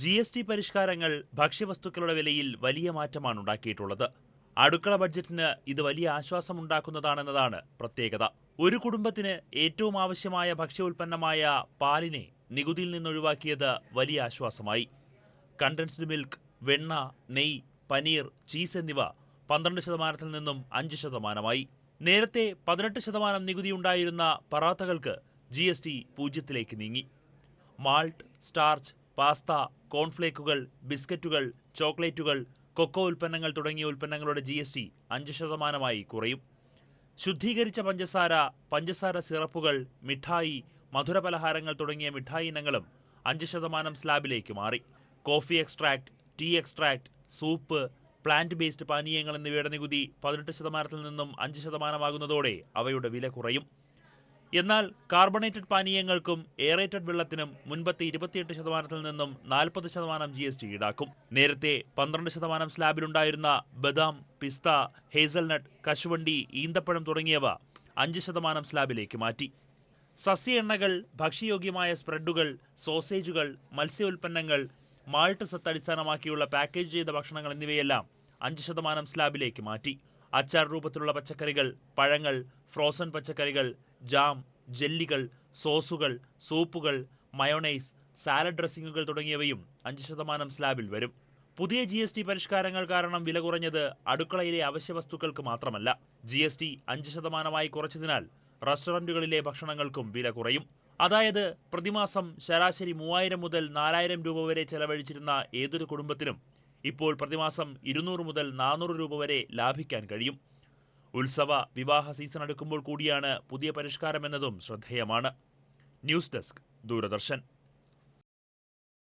G S T പരിഷ്കാരങ്ങൾ ഭക്ഷ്യവസ്തുക്കളുടെ വിലയിൽ വലിയ മാറ്റമാണ് ഉണ്ടാക്കിയിട്ടുള്ളത്. അടുക്കള ബഡ്ജറ്റിന് ഇത് വലിയ ആശ്വാസമുണ്ടാക്കുന്നതാണെന്നതാണ് പ്രത്യേകത. ഒരു കുടുംബത്തിന് ഏറ്റവും ആവശ്യമായ ഭക്ഷ്യോൽപ്പന്നമായ പാലിനെ നികുതിയിൽ നിന്നൊഴിവാക്കിയത് വലിയ ആശ്വാസമായി. കണ്ടൻസ്ഡ് മിൽക്ക് വെണ്ണ നെയ് പനീർ ചീസ് എന്നിവ പന്ത്രണ്ട് ശതമാനത്തിൽ നിന്നും അഞ്ച് ശതമാനമായി. നേരത്തെ പതിനെട്ട് ശതമാനം നികുതി ഉണ്ടായിരുന്ന പറാത്തകൾക്ക് ജി എസ് ടി പൂജ്യത്തിലേക്ക് നീങ്ങി. മാൾട്ട് സ്റ്റാർച്ച് പാസ്ത കോൺഫ്ലേക്കുകൾ ബിസ്ക്കറ്റുകൾ ചോക്ലേറ്റുകൾ കൊക്കോ ഉൽപ്പന്നങ്ങൾ തുടങ്ങിയ ഉൽപ്പന്നങ്ങളുടെ ജി എസ് ടി അഞ്ച് ശതമാനമായി കുറയും. ശുദ്ധീകരിച്ച പഞ്ചസാര പഞ്ചസാര സിറപ്പുകൾ മിഠായി മധുരപലഹാരങ്ങൾ തുടങ്ങിയ മിഠായി ഇനങ്ങളും അഞ്ച് ശതമാനം സ്ലാബിലേക്ക് മാറി. Coffee extract tea extract soup plant based പാനീയങ്ങൾ എന്നിവയുടെ നികുതി പതിനെട്ട് ശതമാനത്തിൽ നിന്നും അഞ്ച് ശതമാനമാകുന്നതോടെ അവയുടെ വില കുറയും. എന്നാൽ കാർബണേറ്റഡ് പാനീയങ്ങൾക്കും എയറേറ്റഡ് വെള്ളത്തിനും മുൻപത്തെ ഇരുപത്തിയെട്ട് ശതമാനത്തിൽ നിന്നും നാൽപ്പത് ശതമാനം ജി എസ് ടി ഈടാക്കും. നേരത്തെ പന്ത്രണ്ട് ശതമാനം സ്ലാബിലുണ്ടായിരുന്ന ബദാം പിസ്ത ഹേസൽനട്ട് കശുവണ്ടി ഈന്തപ്പഴം തുടങ്ങിയവ അഞ്ച് ശതമാനം സ്ലാബിലേക്ക് മാറ്റി. സസ്യ എണ്ണകൾ ഭക്ഷ്യയോഗ്യമായ സ്പ്രെഡുകൾ സോസേജുകൾ മത്സ്യ ഉൽപ്പന്നങ്ങൾ മാൾട്ട് സത്ത് അടിസ്ഥാനമാക്കിയുള്ള പാക്കേജ് ചെയ്ത ഭക്ഷണങ്ങൾ എന്നിവയെല്ലാം അഞ്ച് ശതമാനം സ്ലാബിലേക്ക് മാറ്റി. അച്ചാർ രൂപത്തിലുള്ള പച്ചക്കറികൾ പഴങ്ങൾ ഫ്രോസൺ പച്ചക്കറികൾ ജാം ജെല്ലികൾ സോസുകൾ സൂപ്പുകൾ മയോണൈസ് സാലഡ് ഡ്രസ്സിങ്ങുകൾ തുടങ്ങിയവയും അഞ്ച് ശതമാനം സ്ലാബിൽ വരും. പുതിയ ജി എസ് ടി പരിഷ്കാരങ്ങൾ കാരണം വില കുറഞ്ഞത് അടുക്കളയിലെ അവശ്യ വസ്തുക്കൾക്ക് മാത്രമല്ല. ജി എസ് ടി അഞ്ച് ശതമാനമായി കുറച്ചതിനാൽ റെസ്റ്റോറന്റുകളിലെ ഭക്ഷണങ്ങൾക്കും വില കുറയും. അതായത് പ്രതിമാസം ശരാശരി മൂവായിരം മുതൽ നാലായിരം രൂപ വരെ ചെലവഴിച്ചിരുന്ന ഏതൊരു കുടുംബത്തിനും ഇപ്പോൾ പ്രതിമാസം ഇരുന്നൂറ് മുതൽ നാനൂറ് രൂപ വരെ ലാഭിക്കാൻ കഴിയും. ഉത്സവ വിവാഹ സീസൺ അടുക്കുമ്പോൾ കൂടിയാണ് പുതിയ പരിഷ്കാരമെന്നതും ശ്രദ്ധേയമാണ്. News desk Doordarshan.